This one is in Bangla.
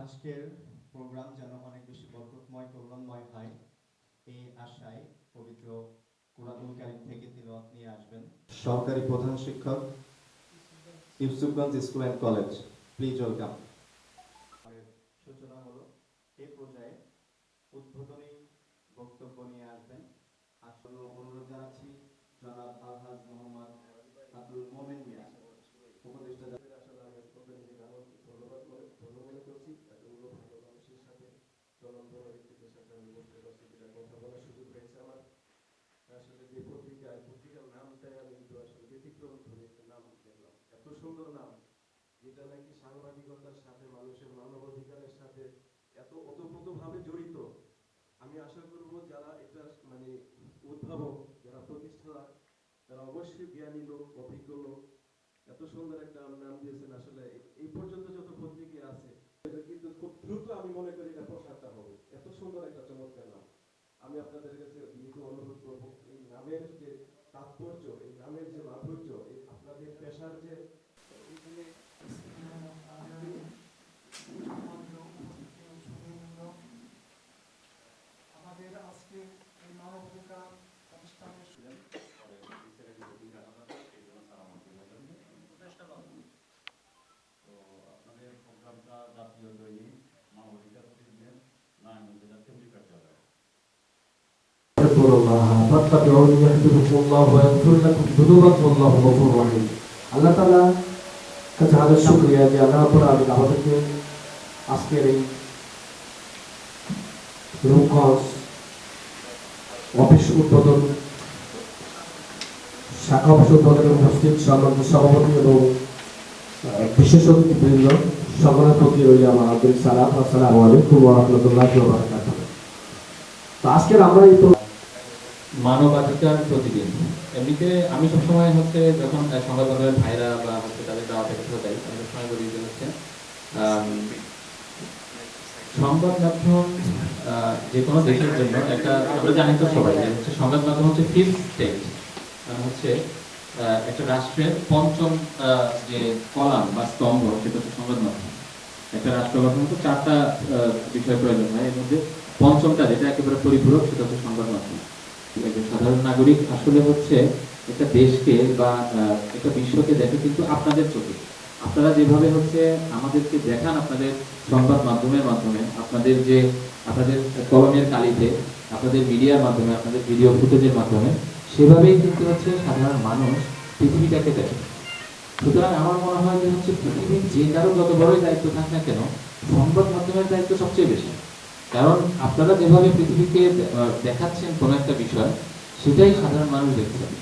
আজকের প্রোগ্রাম যেন অনেক বেশি বরকতময়, কল্যাণময় হয়। এই আশায় পবিত্র কুরআনুল কারীম থেকে তিলাওয়াত নিয়ে আসবেন। সহকারী প্রধান শিক্ষক, Yusufganj school and college, please welcome. সূচনা হলো এই পর্যায়ে উদ্বোধনী বক্তব্য নিয়ে আসবেন। আসলে অনুরোধ জানাচ্ছি জনাব আলহাজ মোহাম্মদ আব্দুল মোমেন মিয়া উপদেষ্টা আসলে আমি প্রথমে নিজেকে আমার ধন্যবাদ মনে ধন্য মনে করছি এতগুলো ভালো মানুষের সাথে জনপ্রিয় ব্যক্তিদের সাথে আমি বসতে পারছি যেটা কথা বলার সুযোগ হয়েছে আমার আসলে যে পত্রিকায় পত্রিকার নামটাই আমি কিন্তু আসলে ব্যতিক্রম ধরে একটা নাম দেখলাম এত সুন্দর নাম যেটা নাকি সাংবাদিকতার সাথে, মানুষের মানবাধিকারের সাথে এত ওতপ্রোতভাবে জড়িত, আমি আশা করব যারা এটা মানে উদ্ভাবক, যারা প্রতিষ্ঠাতা, তারা অবশ্যই জ্ঞানী লোক, অভিজ্ঞ লোক। এত সুন্দর একটা নাম দিয়েছেন আসলে। এই পর্যন্ত যত পত্রিকা আছে, এটা কিন্তু খুব দ্রুত আমি মনে করি এটা প্রসারটা হবে। এত সুন্দর একটা চমৎকার নাম। আমি আপনাদের কাছে বিনীত অনুরোধ করব, এই নামের যে তাৎপর্য, এই নামের যে মাধুর্য, এই আপনাদের পেশার যে اذكروا الله فاتبعوني يحببكم الله ويغفر لكم ذنوبكم والله غفور رحيم আল্লাহ তাআলা কাছে হাজার শুকরিয়া যে আল্লাহ রাব্বুল আলামিন আমাদেরকে আজকের এই রূপগঞ্জ অফিস উদ্বোধন শাখা অফিস উদ্বোধনের উপস্থিত সম্মানিত সভাপতি এবং আহ, বিশেষ অতিথিবৃন্দ সকলের প্রতি রইল আমার আন্তরিক সালাম আসসালামু আলাইকুম ওয়া রাহমাতুল্লাহি ওয়া বারাকাতুহু তো আজকের আমরা এই তো মানবাধিকার প্রতিদিন। এমনিতে আমি সবসময় হচ্ছে যখন আহ, সংবাদ মাধ্যমের ভাইরা বা হচ্ছে তাদের দেওয়া থেকে দেয় আমি সবসময় বলি যে হচ্ছে সংবাদ মাধ্যম যে কোনো দেশের জন্য একটা আমরা জানি তো সবাই যে হচ্ছে সংবাদ মাধ্যম হচ্ছে ফিফথ স্টেজ মানে হচ্ছে একটা রাষ্ট্রের পঞ্চম যে কলাম বা স্তম্ভ সেটা হচ্ছে সংবাদ মাধ্যম। একটা রাষ্ট্র গঠন তো চারটা বিষয় প্রয়োজন হয় এর মধ্যে পঞ্চমটা যেটা একেবারে পরিপূরক সেটা হচ্ছে সংবাদ মাধ্যম। সাধারণ নাগরিক আসলে হচ্ছে একটা দেশকে বা একটা বিশ্বকে দেখে কিন্তু আপনাদের চোখে। আপনারা যেভাবে হচ্ছে আমাদেরকে দেখান আপনাদের সংবাদ মাধ্যমের মাধ্যমে, আপনাদের যে, আপনাদের কলমের কালিতে, আপনাদের মিডিয়ার মাধ্যমে, আপনাদের ভিডিও ফুটেজের মাধ্যমে, সেভাবেই কিন্তু হচ্ছে সাধারণ মানুষ পৃথিবীটাকে দেখে। সুতরাং আমার মনে হয় যে হচ্ছে পৃথিবীর যে কারও যত বড়ই দায়িত্ব থাক না কেন, সংবাদ মাধ্যমের দায়িত্ব সবচেয়ে বেশি। কারণ আপনারা যেভাবে পৃথিবীকে দেখাচ্ছেন কোনো একটা বিষয় সেটাই সাধারণ মানুষ পাবে।